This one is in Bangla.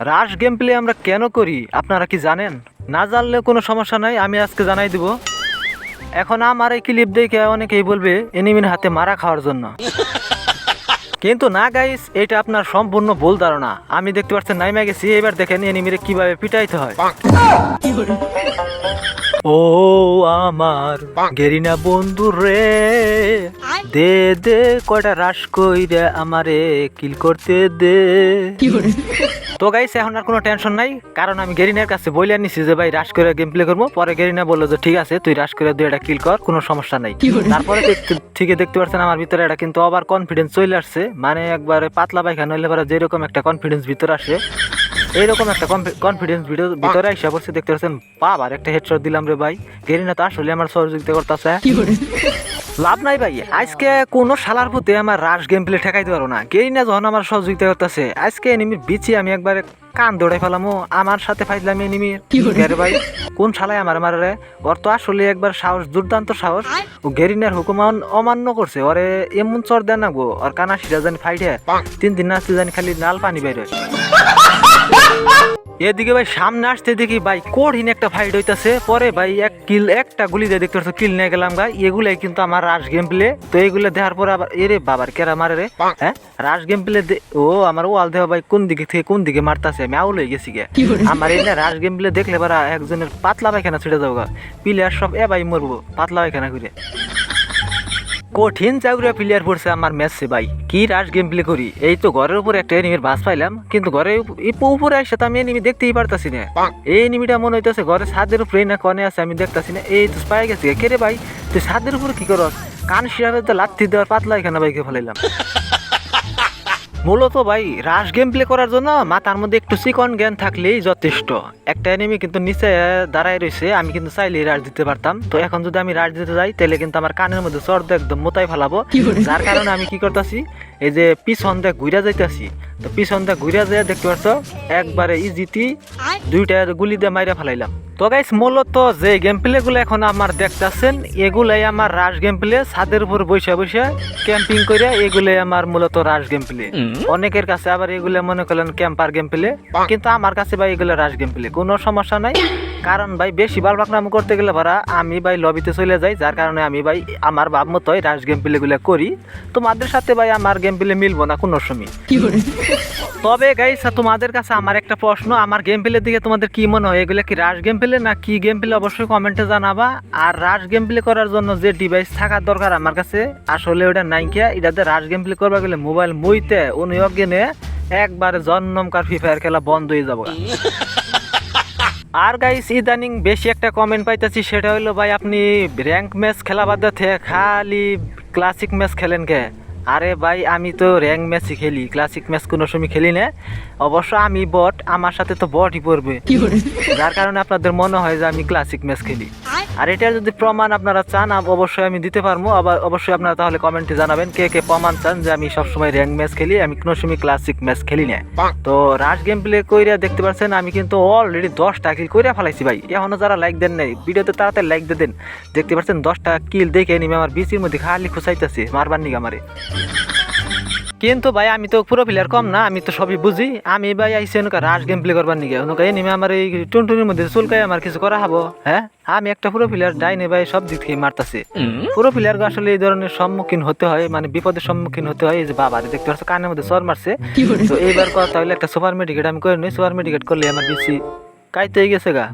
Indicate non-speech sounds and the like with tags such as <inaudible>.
রাশ গেম প্লে আমরা কেন করি আপনারা কি জানেন? না জানলে কোনো সমস্যা নাই আমি আজকে জানাই দিব। এখন আমার এই ক্লিপ দেখে অনেকেই বলবে এনিমির হাতে মারা খাওয়ার জন্য। <laughs> কিন্তু না গাইস এটা আপনার সম্পূর্ণ ভুল ধারণা। আমি দেখতে পাচ্ছি নাইমা গেছি। এবার দেখেন এনিমিরে কীভাবে পিটাইতে হয়। ও আমার গেরিনা বন্ধু রে। দে দে কয়টা রাস কইরে আমারে কিল করতে দে। তো গাইস এখন আর কোনো টেনশন নাই কারণ আমি গেরিনার কাছে বলে নিছি যে ভাই রাশ করে গেম প্লে করব। পরে গেরিনা বলল যে ঠিক আছে তুই রাশ করে দুই এটা কিল কর কোনো সমস্যা নাই। তারপরে দেখতে- ঠিকই দেখতে পাচ্ছেন আমার ভিতরে এটা কিন্তু আবার কনফিডেন্স চলে আসছে। মানে একবারে পাতলা পায়খানা হইলে পরে যেরকম একটা কনফিডেন্স ভিতরে আসে। এইরকম একটা কনফিডেন্স ভিডিও ভিতরে আইসা বসে দেখতে পাচ্ছেন? বাবার একটা হেডশট দিলাম রে ভাই। গেরিনা তো আসলে আমার সহযোগিতা করতেছে। লাভ নাই ভাই আজকে কোনো শালার প্রতি আমার রাশ গেম প্লে ঠেকাইতে পারব না। গেরিনা যখন আমার সহযোগিতা করতেছে আজকে এনিমির বিচি আমি একবারে কান দৌড়াই ফেলামো আমার সাথে ফাইলাম এনিমি রে। ভাই কোন শালাই আমার মারে ওর তো আসলে একবার সাহস দুর্দান্ত সাহস। ও গেরিনার হুকুম অমান্য করছে। ওরে এমন চর দেন না গো ওর কানা সিরা জানি ফাইটে তিন দিন নাচতে জানি খালি নাল পানি বাইরে। এদিকে ভাই সামনে আসতে দেখি ভাই কঠিন একটা ফাইট হইতাছে। পরে ভাই এক কিল একটা গুলি দিয়ে দেখতে পাচ্ছ কিল নিয়ে গেলাম ভাই। এগুলাই কিন্তু আমার রাশ গেম প্লে তো এগুলো দেখার পরে আবার এরে বাবার কেরা মারে রে? হ্যাঁ? রাশ গেম প্লে ও আমার ওয়াল দেওয়া ভাই কোন দিকে থেকে কোন দিকে মারতাছে? আমি আউল হয়ে গেছি গে। আমার এই না রাশ গেম প্লে দেখলে বারা একজনের পাতলা পায়খানা ছিটে যাব গা। প্লেয়ার সব এ ভাই মরবো পাতলা পায়খানা করে। কঠিন চাকরিয়া প্লেয়ার পড়ছে আমার ম্যাচে ভাই। কি রাশ গেম প্লে করি? এই তো ঘরের উপর একটা এনিমির বাস পাইলাম কিন্তু প- উপরে আসে তো আমি এনিমি দেখতেই পারতাছি না। এই এনিমিটা মনে হইতেছে ঘরে ছাদের উপরে না কনে আছে আমি দেখতাছি না। এই তো পাই গেছে। কে রে ভাই? তুই ছাদের উপরে কি করস? কান শিরাবে তো লাথি দেওয়ার পাতলা এখানে ভাইকে ফেলাইলাম। মূলত ভাই রাশ গেম প্লে করার জন্য মাথার মধ্যে একটু চিকন জ্ঞান থাকলেই যথেষ্ট। একটা এনিমি কিন্তু নিচে দাঁড়ায় রয়েছে আমি কিন্তু চাইলেই রাশ দিতে পারতাম। তো এখন যদি আমি রাশ দিতে যাই তাহলে কিন্তু আমার কানের মধ্যে চর্দ একদম মোতাই ফেলাবো। যার কারণে আমি কি করতেছি এই যে পিছন দিয়ে ঘুরে যাইতেছি। তো পিছন দিয়ে ঘুরে যায় দেখতে পাচ্ছ একবারে ইজিতি দুইটা গুলি দিয়ে মাইরা ফেলাইলাম। তো গাইস মূলত যে গেম প্লেগুলো এখন আমার দেখতেছেন এগুলাই আমার রাশ গেম প্লে ছাদের উপর বসে বসে ক্যাম্পিং করে এগুলাই আমার মূলত রাশ গেম প্লে অনেকের কাছে আবার এগুলো মনে করলেন ক্যাম্পার গেম প্লে কিন্তু আমার কাছে ভাই এগুলো রাশ গেম প্লে কোনো সমস্যা নাই। কারণ ভাই বেশি বাল বালবাকনাম করতে গেলে ভাড়া আমি ভাই লবিতে চলে যাই যার কারণে আমি ভাই আমার ভাব মতোই রাশ গেম প্লে গুলো করি। তোমাদের সাথে ভাই আমার গেম প্লে মিলবো না কোনো সময়। তবে গাইস তোমাদের কাছে আমার একটা প্রশ্ন আমার গেম প্লের দিকে তোমাদের কি মনে হয়? এগুলো কি রাশ গেম প্লে না কি গেম প্লে অবশ্যই কমেন্টে জানাবা। আর রাশ গেম প্লে করার জন্য যে ডিভাইস থাকার দরকার আমার কাছে আসলে ওটা নাই কিয়া এটাতে রাশ গেম প্লে করবা গেলে মোবাইল মুইতে অনুয়োগ গেনে একবারে জন্মকার ফ্রি ফায়ার খেলা বন্ধ হয়ে যাব আর গাইস ইদানিং বেশি একটা কমেন্ট পাইতেছি সেটা হলো ভাই আপনি র্যাঙ্ক ম্যাচ খেলা বাদ দিয়ে খালি ক্লাসিক ম্যাচ খেলেন কে? আরে ভাই আমি তো র্যাঙ্ক ম্যাচই খেলি ক্লাসিক ম্যাচ কোনো সময় খেলি না। অবশ্য আমি বট আমার সাথে তো বটই পড়বে। যার কারণে আপনাদের মনে হয় যে আমি ক্লাসিক ম্যাচ খেলি। আর এটার যদি প্রমাণ আপনারা চান অবশ্যই আমি দিতে পারব। আবার অবশ্যই আপনারা তাহলে কমেন্টে জানাবেন কে কে প্রমাণ চান যে আমি সবসময় র্যাঙ্ক ম্যাচ খেলি আমি কোনো সময় ক্লাসিক ম্যাচ খেলি না তো রাশ গেম প্লে কইরা দেখতে পাচ্ছেন আমি কিন্তু অলরেডি দশটা কিল কইরা ফেলাইছি ভাই। এখনও যারা লাইক দেন নাই ভিডিওতে তাড়াতাড়ি লাইক দিয়ে দেন। দেখতে পাচ্ছেন দশটা কিল দেখে নিমে আমার বিচির মধ্যে খালি খুঁচাইতেছে মারবার নিগা আমারে। কিন্তু ভাই আমি তো পুরো প্লেয়ার কম না আমি তো সবই বুঝি। আমি ভাই আইসি অনুকা রাশ গেম প্লে করবার নিগে। অনুকা এই নিমে আমার এই টুনটুনির মধ্যে চুলকাই আমার কিছু করা হব হ্যাঁ? আমি একটা পুরো প্লেয়ার ডাইনে ভাই সব দিক থেকে মারতাছে। পুরো প্লেয়ার আসলে এই ধরনের সম্মুখীন হতে হয় মানে বিপদের সম্মুখীন হতে হয়। এই যে বাবা দেখতে পাচ্ছ কানের মধ্যে চর মারছে। তো এইবার কথা হলে একটা সুপার মেডিকেট আমি করে নিই। সুপার মেডিকেট করলে আমার বেশি কাইতে গেছে গা।